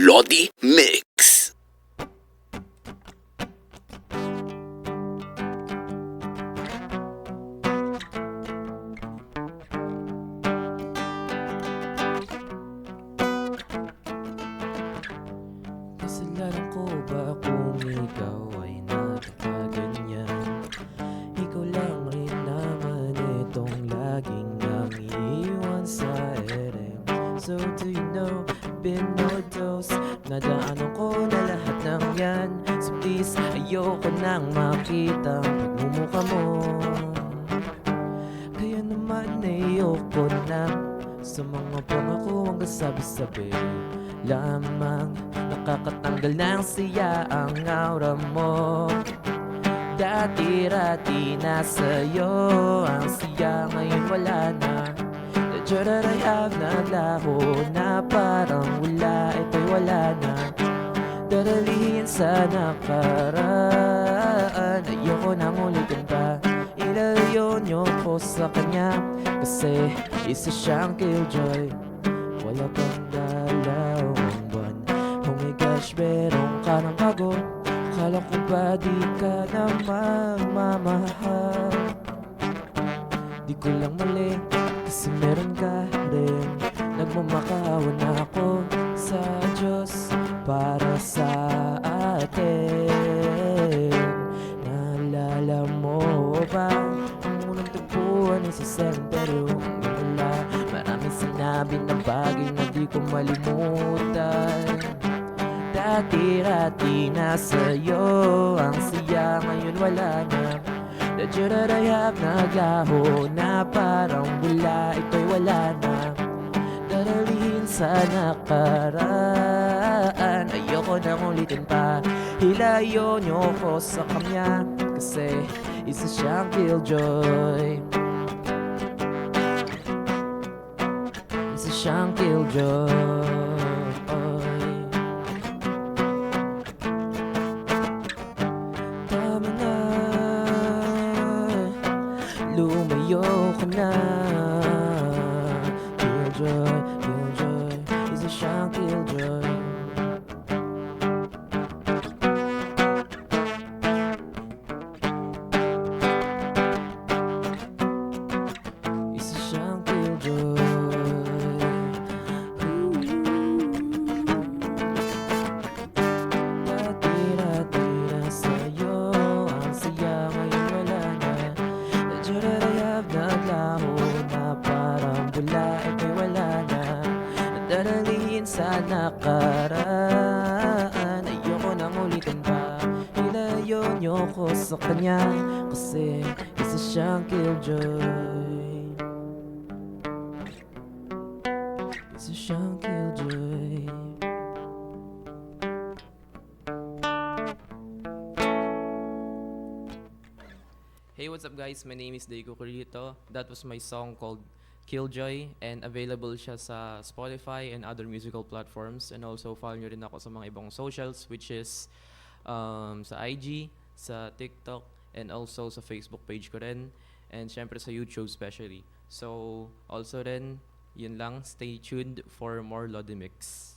Lodi Mix. Kasalanan ko ba kung ikaw ay nagkaganyan? Ikaw lang rin naman itong laging nangiiwan sa So do you know, been overdose Nadaanan ko na lahat ng yan. So please, ayoko nang makita pagmumukha mo. Kaya naman ayoko na. Sa mga pangako ang kasabi-sabi Lamang nakakatanggal ng siya ang aura mo. Dati-rati na sa'yo ang siya Ngayon wala na I have naglaho na parang wala Ito'y wala na. Dadalhin sa nakaraan Ayoko nang ulitin pa. Ilayo niyo ko sa kanya Kasi isa siyang killjoy. Wala pang dalaw ang buwan. Oh my gosh, meron ka ng bago. Akala ko ba di ka na magmamahal Di ko lang mali Kasi meron ka rin. Nagmamakawa na ako sa Diyos Para sa atin. Naalala mo ba Ang unang tagpuan ay sa cemetery Wala. Maraming sinabi na bagay na di ko malimutan. Dati-rati na sa'yo Ang siya ngayon wala na I have naglaho na. Parang wala Ito'y wala na. Dadalhin sa nakaraan. Ayoko nang ulitin pa. Hilayo niyo ko sa kanya. Kasi isa siyang killjoy. Isa siyang killjoy ka na Killjoy, killjoy Isa siyang killjoy bula Ito'y wala na. Nadadalihin sa nakaraan. Ayoko nang ulitin pa. Hilayo niyo ko sa kanya. Kasi isa siyang killjoy. Isa siyang killjoy. Hey, what's up guys? My name is Daigo Corito. That was my song called Killjoy and available siya sa Spotify and other musical platforms and also follow nyo rin ako sa mga ibang socials which is um, sa IG, sa TikTok and also sa Facebook page ko rin and syempre sa YouTube especially. So, also rin, yun lang, stay tuned for more Lodi Mix.